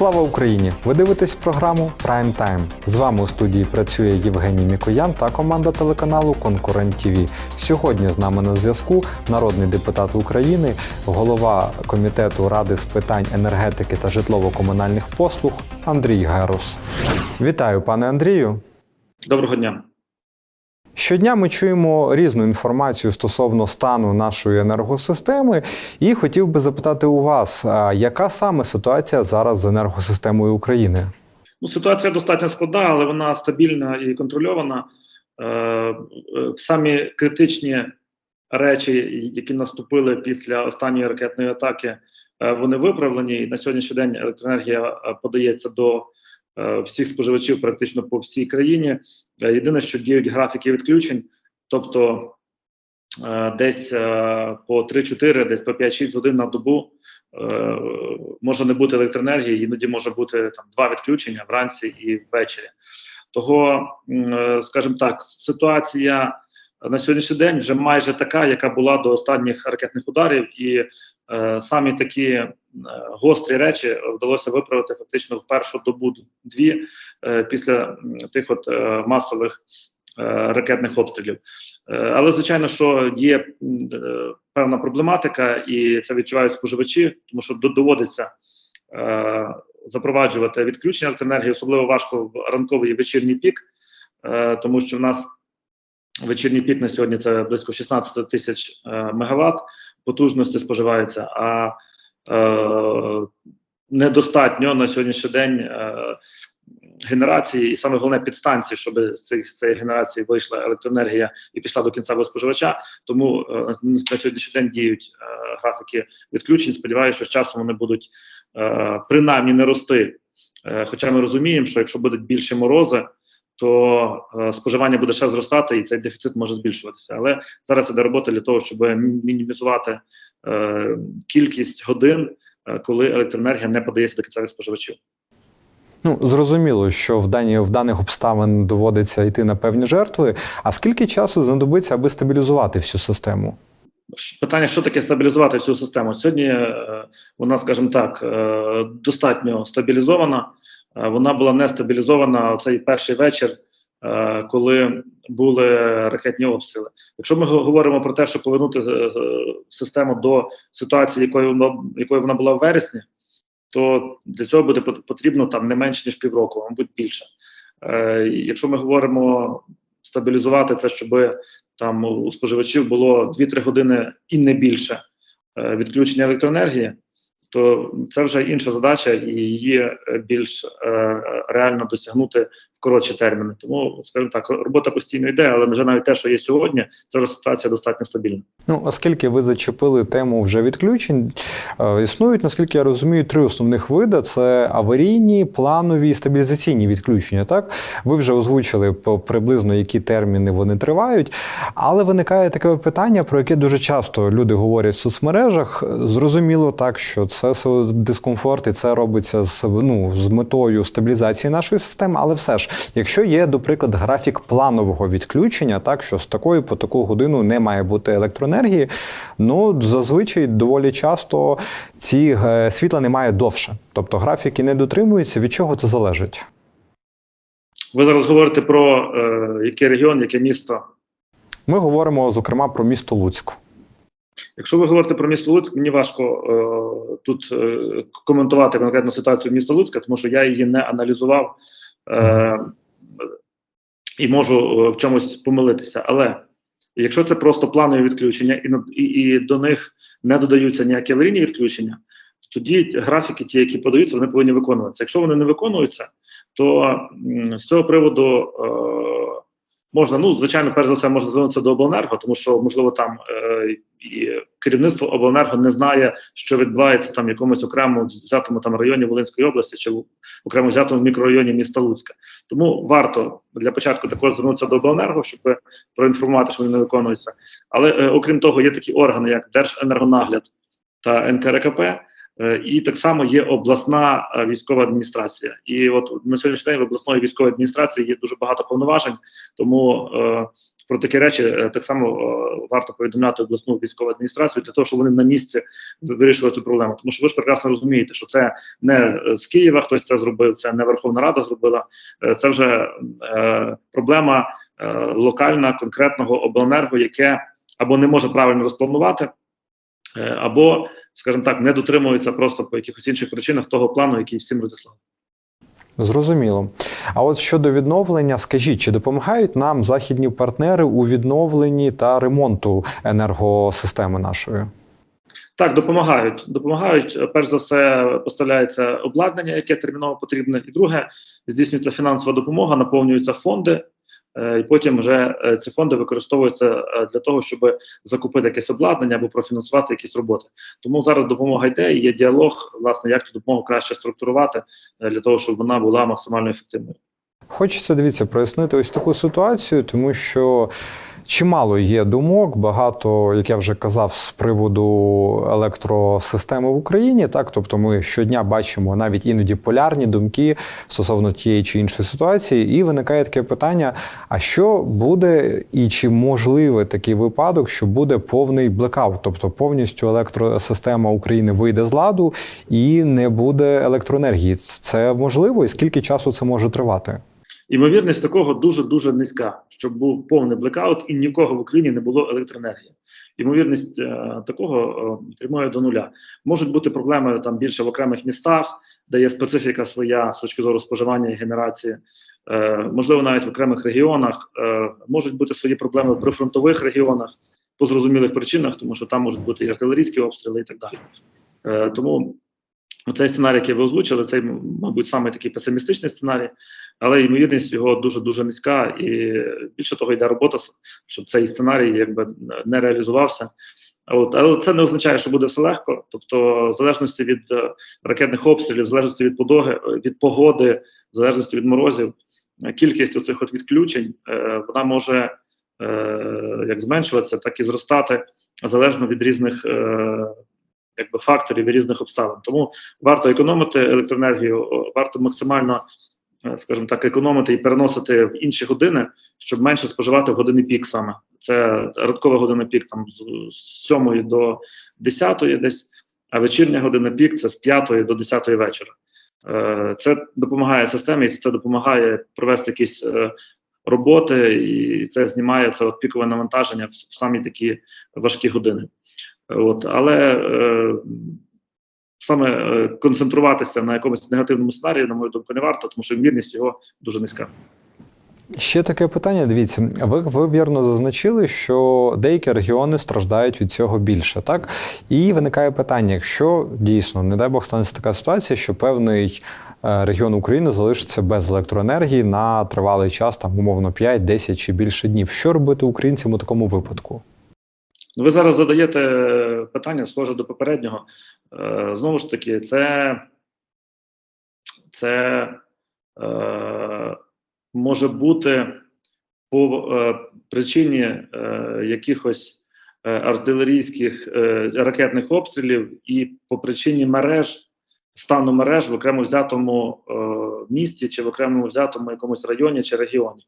Слава Україні! Ви дивитесь програму Prime Time. З вами у студії працює Євгеній Мікоян та команда телеканалу Конкурент ТВ. Сьогодні з нами на зв'язку народний депутат України, голова комітету Ради з питань енергетики та житлово-комунальних послуг Андрій Герус. Вітаю, пане Андрію. Доброго дня. Щодня ми чуємо різну інформацію стосовно стану нашої енергосистеми, і хотів би запитати у вас, яка саме ситуація зараз з енергосистемою України? Ну, ситуація достатньо складна, але вона стабільна і контрольована. Е, е, Самі критичні речі, які наступили після останньої ракетної атаки, е, вони виправлені. І на сьогоднішній день електроенергія подається до всіх споживачів практично по всій країні. Е, Єдине, що діють графіки відключень, тобто е, десь е, по 3-4, десь по 5-6 годин на добу е, може не бути електроенергії, іноді може бути там два відключення вранці і ввечері. Того, е, скажімо так, ситуація на сьогоднішній день вже майже така, яка була до останніх ракетних ударів, і е, самі такі е, гострі речі вдалося виправити фактично в першу добу дві е, після тих от е, масових е, ракетних обстрілів. Е, Але звичайно, що є певна проблематика, і це відчувають споживачі, тому що доводиться запроваджувати відключення електроенергії, особливо важко в ранковий і вечірній пік, тому що в нас вечірній пік на сьогодні це близько 16 тисяч е, мегаватт потужності споживається, а е, недостатньо на сьогоднішній день е, генерації, і саме головне підстанції, щоб з цих з цієї генерації вийшла електроенергія і пішла до кінцевого споживача. Тому е, на сьогоднішній день діють е, графіки відключень. Сподіваюся, що з часом вони будуть е, принаймні не рости. Е, хоча ми розуміємо, що якщо будуть більші морози, то е, споживання буде ще зростати, і цей дефіцит може збільшуватися. Але зараз іде робота для того, щоб мінімізувати е, кількість годин, е, коли електроенергія не подається до кінцевих споживачів. Ну зрозуміло, що в дані в даних обставин доводиться йти на певні жертви. А скільки часу знадобиться, аби стабілізувати всю систему? Питання, що таке стабілізувати цю систему? Сьогодні е, вона, скажімо так, е, достатньо стабілізована. Е, Вона була не стабілізована цей перший вечір, е, коли були ракетні обстріли. Якщо ми говоримо про те, щоб повернути е, систему до ситуації, якою вона, якою вона була в вересні, то для цього буде потрібно там не менше ніж півроку, мабуть, більше. Якщо ми говоримо стабілізувати це, щоб там у споживачів було 2-3 години і не більше відключення електроенергії, то це вже інша задача, і її е, більш е, реально досягнути коротші терміни. Тому, скажімо так, робота постійно йде, але вже навіть те, що є сьогодні, вже ситуація достатньо стабільна. Ну, оскільки ви зачепили тему вже відключень, е, існують, наскільки я розумію, три основних види: це аварійні, планові і стабілізаційні відключення. Так, ви вже озвучили приблизно, які терміни вони тривають. Але виникає таке питання, про яке дуже часто люди говорять в соцмережах. Зрозуміло так, що це дискомфорт, і це робиться з ну з метою стабілізації нашої системи. Але все ж, якщо є, до прикладу, графік планового відключення, так що з такої по таку годину не має бути електроенергії, ну зазвичай доволі часто ці е, світла немає довше. Тобто графіки не дотримуються. Від чого це залежить? Ви зараз говорите про е, який регіон, яке місто. Ми говоримо зокрема про місто Луцьк. Якщо ви говорите про місто Луцьк, мені важко е, тут е, коментувати конкретну ситуацію міста Луцька, тому що я її не аналізував е, і можу е, в чомусь помилитися. Але якщо це просто планові відключення, і, і, і до них не додаються ніякі аварійні відключення, тоді графіки, ті, які подаються, вони повинні виконуватися. Якщо вони не виконуються, то з цього приводу е, можна, ну звичайно, перш за все, можна звернутися до обленерго, тому що можливо там е, керівництво обленерго не знає, що відбувається там в якомусь окремому взятому там районі Волинської області чи в окремо взятому мікрорайоні міста Луцька. Тому варто для початку також звернутися до обленерго, щоб проінформувати, що вони не виконуються. Але е, окрім того, є такі органи, як Держенергонагляд та НКРКП. Е, І так само є обласна е, військова адміністрація. І от на сьогоднішній день в обласної військової адміністрації є дуже багато повноважень, тому е, про такі речі е, так само е, варто повідомляти обласну військову адміністрацію для того, щоб вони на місці вирішили цю проблему. Тому що ви ж прекрасно розумієте, що це не з Києва хтось це зробив, це не Верховна Рада зробила. Е, Це вже е, проблема е, локальна конкретного обленерго, яке або не може правильно розпланувати, е, або, скажімо так, не дотримується просто по якихось інших причинах того плану, який всім розіслав. Зрозуміло. А от щодо відновлення, скажіть, чи допомагають нам західні партнери у відновленні та ремонту енергосистеми нашої? Так, допомагають. Допомагають. Е, Перш за все, поставляється обладнання, яке терміново потрібне. І друге, здійснюється фінансова допомога, наповнюються фонди, і потім вже е, ці фонди використовуються е, для того, щоб закупити якесь обладнання або профінансувати якісь роботи. Тому зараз допомога йде, і є діалог, власне, як цю допомогу краще структурувати е, для того, щоб вона була максимально ефективною. Хочеться дивіться прояснити ось таку ситуацію, тому що чимало є думок, багато, як я вже казав, з приводу електросистеми в Україні. Так, тобто ми щодня бачимо навіть іноді полярні думки стосовно тієї чи іншої ситуації, і виникає таке питання: а що буде і чи можливий такий випадок, що буде повний блекаут, тобто повністю електросистема України вийде з ладу і не буде електроенергії? Це можливо, і скільки часу це може тривати? Імовірність такого дуже дуже низька, щоб був повний блекаут і ні в кого в Україні не було електроенергії. Ймовірність е, такого е, прямує до нуля. Можуть бути проблеми там більше в окремих містах, де є специфіка своя з точки зору споживання і генерації. Е, можливо, навіть в окремих регіонах е, можуть бути свої проблеми в прифронтових регіонах по зрозумілих причинах, тому що там можуть бути і артилерійські обстріли і так далі. Е, тому цей сценарій, який ви озвучили, цей, мабуть, саме такий песимістичний сценарій, але ймовірність його дуже дуже низька, і більше того, йде робота, щоб цей сценарій якби не реалізувався. От, але це не означає, що буде все легко. Тобто, в залежності від е, ракетних обстрілів, в залежності від подоги, е, від погоди, в залежності від морозів, е, кількість оцих от відключень вона може як зменшуватися, так і зростати залежно від різних якби факторів і різних обставин. Тому варто економити електроенергію, варто максимально, скажімо так, економити і переносити в інші години, щоб менше споживати в години пік саме. Це ранкова година пік там з- з 7 до 10 десь, а вечірня година пік це з 5 до 10 вечора. Е, Це допомагає системі, це допомагає провести якісь е, роботи, і це знімає це от пікове навантаження в самі такі важкі години. От, але е, саме е, концентруватися на якомусь негативному сценарії, на мою думку, не варто, тому що ймовірність його дуже низька. Ще таке питання. Дивіться, ви, ви вірно зазначили, що деякі регіони страждають від цього більше, так? І виникає питання: якщо дійсно, не дай Бог, станеться така ситуація, що певний е, регіон України залишиться без електроенергії на тривалий час, там умовно 5, 10 чи більше днів. Що робити українцям у такому випадку? Ну, ви зараз задаєте питання, схоже до попереднього. Е, знову ж таки, це, це е, може бути по е, причині е, якихось е, артилерійських е, ракетних обстрілів і по причині мереж, стану мереж в окремо взятому е, місті чи в окремо взятому якомусь районі чи регіоні.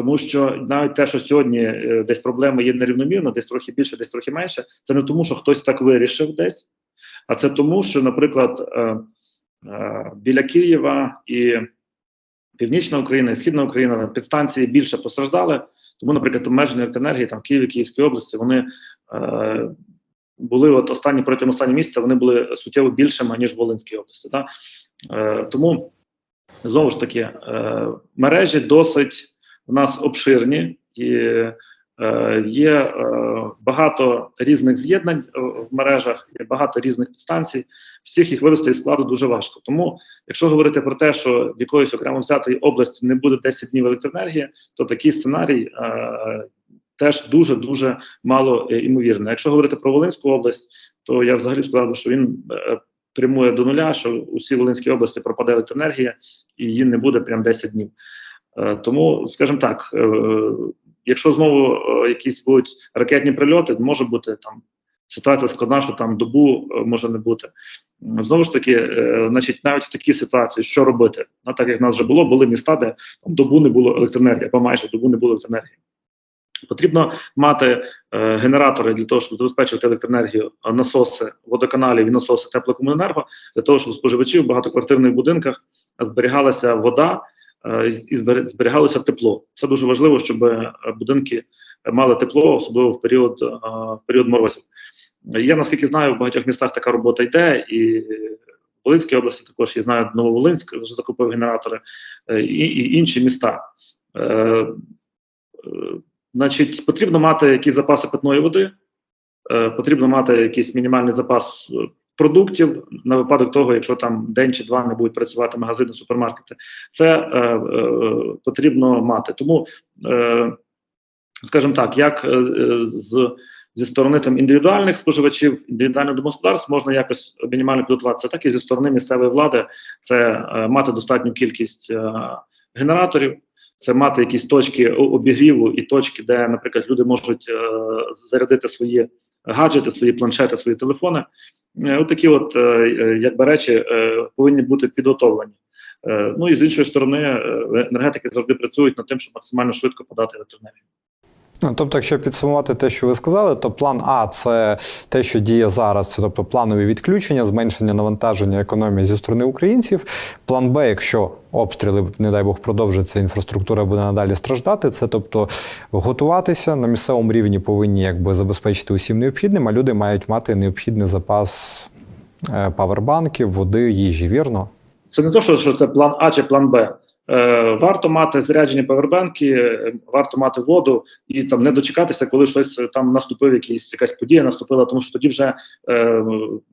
Тому що навіть те, що сьогодні е, десь проблеми є нерівномірно, десь трохи більше, десь трохи менше, це не тому, що хтось так вирішив десь, а це тому, що, наприклад, е, е, біля Києва і Північна Україна, і Східна Україна підстанції більше постраждали. Тому, наприклад, обмеження електроенергії там в Києві, Київській області, вони були от останні протягом останнього місяця, вони були суттєво більшими ніж в Волинській області. Да? Тому знову ж таки мережі досить у нас обширні і е, є е, багато різних з'єднань е, в мережах, є багато різних підстанцій. Всіх їх вивести із складу дуже важко. Тому, якщо говорити про те, що в якоїсь окремо взятої області не буде 10 днів електроенергії, то такий сценарій теж дуже дуже мало е. Якщо говорити про Волинську область, то я взагалі сказав, що він прямує до нуля, що у всій Волинській області пропаде електроенергія, і її не буде прям 10 днів. Е, Тому, скажімо так, е, якщо знову е, якісь будуть ракетні прильоти, може бути там ситуація складна, що там добу е, може не бути. Знову ж таки, е, значить, навіть в такій ситуації, що робити? Ну, так як в нас вже було, були міста, де там добу не було електроенергії, або майже добу не було електроенергії. Потрібно мати е, генератори для того, щоб забезпечувати електроенергію, е, насоси водоканалів і насоси теплокомуненерго, для того, щоб у споживачів в багатоквартирних будинках зберігалася вода е, і- і зберігалося тепло. Це дуже важливо, щоб е, будинки мали тепло, особливо в період, е, в період морозів. Я наскільки знаю, в багатьох містах така робота йде, і в Волинській області також я знаю, Нововолинськ вже закупив генератори е, і, і інші міста. Е, е, Значить, потрібно мати якісь запаси питної води, е, потрібно мати якийсь мінімальний запас е, продуктів на випадок того, якщо там день чи два не будуть працювати магазини, супермаркети. Це е, е, потрібно мати. Тому, е, скажімо так, як е, з зі сторони там індивідуальних споживачів, індивідуальних домогосподарств можна якось мінімально підготуватися, так і зі сторони місцевої влади це е, мати достатню кількість е, генераторів, це мати якісь точки обігріву і точки, де, наприклад, люди можуть е, зарядити свої гаджети, свої планшети, свої телефони. Е, Отакі, от як би речі е, повинні бути підготовлені. Е, Ну і з іншої сторони, е, енергетики завжди працюють над тим, щоб максимально швидко подати електроенергію. Ну, тобто, якщо підсумувати те, що ви сказали, то план А це те, що діє зараз, це тобто планові відключення, зменшення навантаження економії зі сторони українців. План Б, якщо обстріли, не дай Бог, продовжаться, інфраструктура буде надалі страждати. Це тобто готуватися на місцевому рівні повинні якби забезпечити усім необхідним, а люди мають мати необхідний запас е, павербанків, води, їжі, вірно? Це не то, що це план А чи план Б. Е, варто мати заряджені павербанки, е, варто мати воду і там не дочекатися, коли щось е, там наступив, якийсь якась подія наступила, тому що тоді вже е,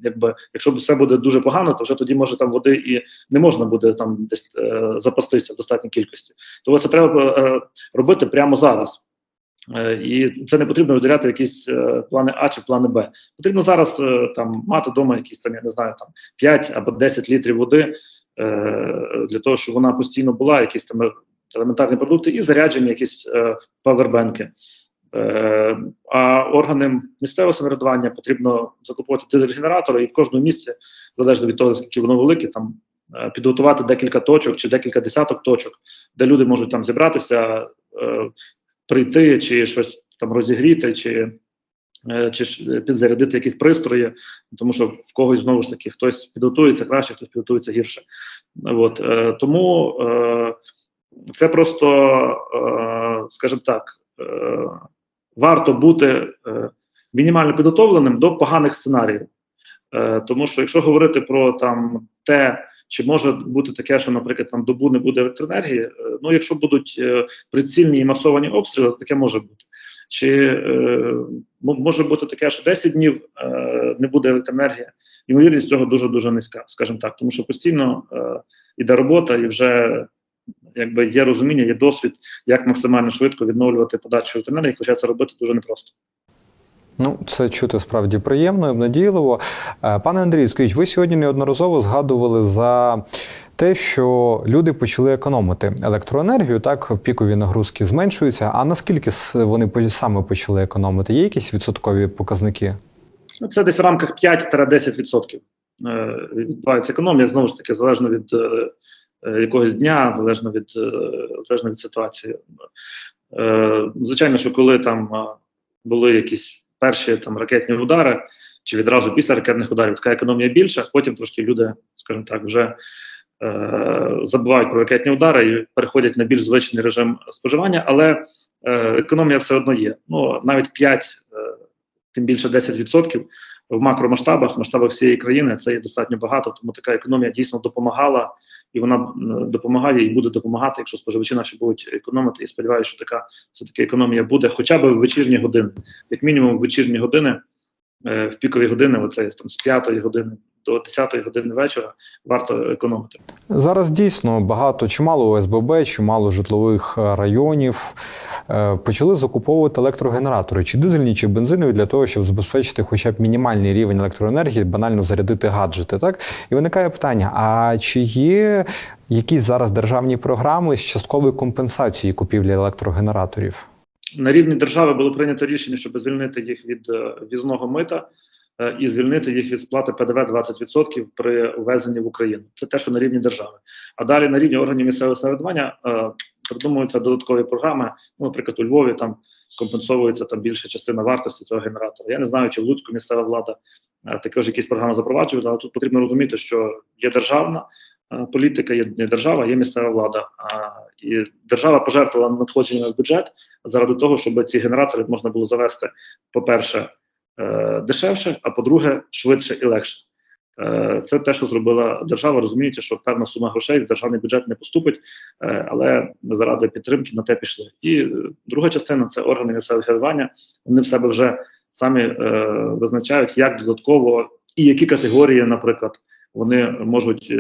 якби, якщо все буде дуже погано, то вже тоді може там води і не можна буде там десь е, запастися в достатній кількості. Тому це треба е, робити прямо зараз. І це не потрібно розділяти в якісь е, плани А чи плани Б. Потрібно зараз е, там мати вдома якісь там, я не знаю, там 5 або 10 літрів води для того, щоб вона постійно була, якісь там елементарні продукти, і заряджені якісь е, павербенки. Е, а органам місцевого самоврядування потрібно закупувати дизель-генератори, і в кожному місці, залежно від того, скільки воно велике, там е, підготувати декілька точок чи декілька десяток точок, де люди можуть там зібратися, е, прийти чи щось там розігріти, чи, е, чи ж підзарядити якісь пристрої, тому що в когось знову ж таки хтось підготується краще, хтось підготується гірше. От е, тому е, це просто, е, скажімо так, е, варто бути е, мінімально підготовленим до поганих сценаріїв. Е, тому що якщо говорити про там те, чи може бути таке, що, наприклад, там добу не буде електроенергії, е, ну якщо будуть е, прицільні і масовані обстріли, таке може бути. Чи е, може бути таке, що 10 днів е, не буде електроенергії? Ймовірність цього дуже дуже низька, скажімо так, тому що постійно е, іде робота і вже якби є розуміння, є досвід, як максимально швидко відновлювати подачу електроенергії, хоча це робити дуже непросто. Ну, це чути справді приємно і обнадійливо. Е, Пане Андрію, скажіть, ви сьогодні неодноразово згадували за те, що люди почали економити електроенергію, так пікові нагрузки зменшуються. А наскільки вони саме почали економити? Є якісь відсоткові показники? Ну, Це десь в рамках 5-10% е, відбувається економія, знову ж таки, залежно від е, е, якогось дня, залежно від, залежно від ситуації. Звичайно, що коли там були якісь перші там ракетні удари, чи відразу після ракетних ударів, така економія більша, потім трошки люди, скажімо так, вже забувають про ракетні удари і переходять на більш звичний режим споживання, але е, економія все одно є. Ну навіть 5, е, тим більше 10% в макромасштабах, в масштабах всієї країни це є достатньо багато, тому така економія дійсно допомагала, і вона допомагає і буде допомагати, якщо споживачі наші будуть економити. І сподіваюся, що така це таки економія буде, хоча б в вечірні години, як мінімум в вечірні години, е, в пікові години, оце там з 5 години до 10 години вечора, варто економити. Зараз дійсно багато чимало ОСББ, чимало житлових е, районів е, почали закуповувати електрогенератори, чи дизельні, чи бензинові, для того, щоб забезпечити хоча б мінімальний рівень електроенергії, банально зарядити гаджети. Так і виникає питання: а чи є якісь зараз державні програми з часткової компенсації купівлі електрогенераторів? На рівні держави було прийнято рішення, щоб звільнити їх від е, візного мита е, і звільнити їх від сплати ПДВ 20% при ввезенні в Україну. Це те, що на рівні держави. А далі на рівні органів місцевого самоврядування е, придумуються додаткові програми. Ну, наприклад, у Львові там компенсовується там більша частина вартості цього генератора. Я не знаю, чи в Луцьку місцева влада також якісь програми запроваджує, але тут потрібно розуміти, що є державна політика, є не держава, є місцева влада. А, і держава пожертвувала надходженнями в бюджет заради того, щоб ці генератори можна було завести, по-перше, е, дешевше, а по-друге, швидше і легше. Е, Це те, що зробила держава, розуміючи, що певна сума грошей в державний бюджет не поступить, е, але заради підтримки на те пішли. І друга частина це органи місцевого самоврядування. Вони в себе вже самі визначають, як додатково і які категорії, наприклад, вони можуть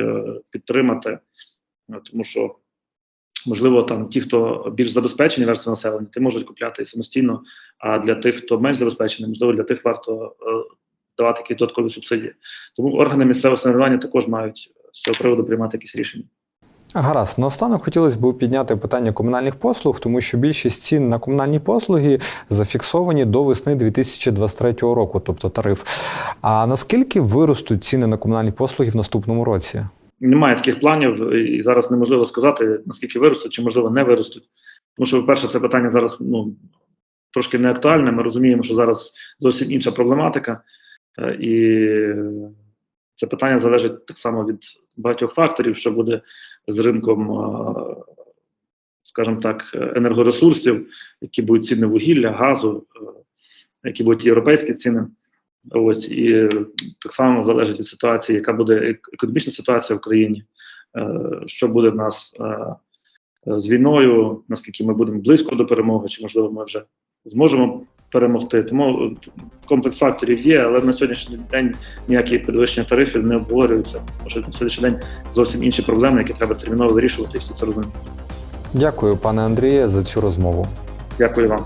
підтримати, тому що. Можливо, там ті, хто більш забезпечені верстви населення, ті можуть купляти самостійно. А для тих, хто менш забезпечений, можливо, для тих варто е, давати якісь додаткові субсидії. Тому органи місцевого самоврядування також мають з цього приводу приймати якісь рішення. Гаразд, наостанок хотілося б підняти питання комунальних послуг, тому що більшість цін на комунальні послуги зафіксовані до весни 2023 року, тобто тариф. А наскільки виростуть ціни на комунальні послуги в наступному році? Немає таких планів, і зараз неможливо сказати, наскільки виростуть, чи можливо не виростуть. Тому що, по-перше, це питання зараз ну, трошки не актуальне. Ми розуміємо, що зараз зовсім інша проблематика, е, і це питання залежить так само від багатьох факторів, що буде з ринком, е, скажімо так, енергоресурсів, які будуть ціни вугілля, газу, е, які будуть європейські ціни. Ось і так само залежить від ситуації, яка буде економічна ситуація в країні, е, що буде в нас е, е, з війною, наскільки ми будемо близько до перемоги, чи можливо ми вже зможемо перемогти. Тому е, комплекс факторів є, але на сьогоднішній день ніякі підвищення тарифів не обговорюються. Тому що на сьогоднішній день зовсім інші проблеми, які треба терміново вирішувати, і всі це розуміють. Дякую, пане Андріє, за цю розмову. Дякую вам.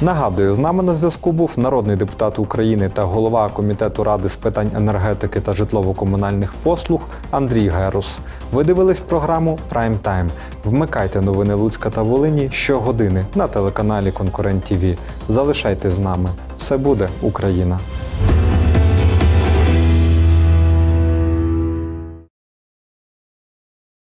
Нагадую, з нами на зв'язку був народний депутат України та голова комітету ради з питань енергетики та житлово-комунальних послуг Андрій Герус. Ви дивились програму Прайм Тайм. Вмикайте новини Луцька та Волині щогодини на телеканалі Конкурент ТІВІ. Залишайтесь з нами. Все буде Україна.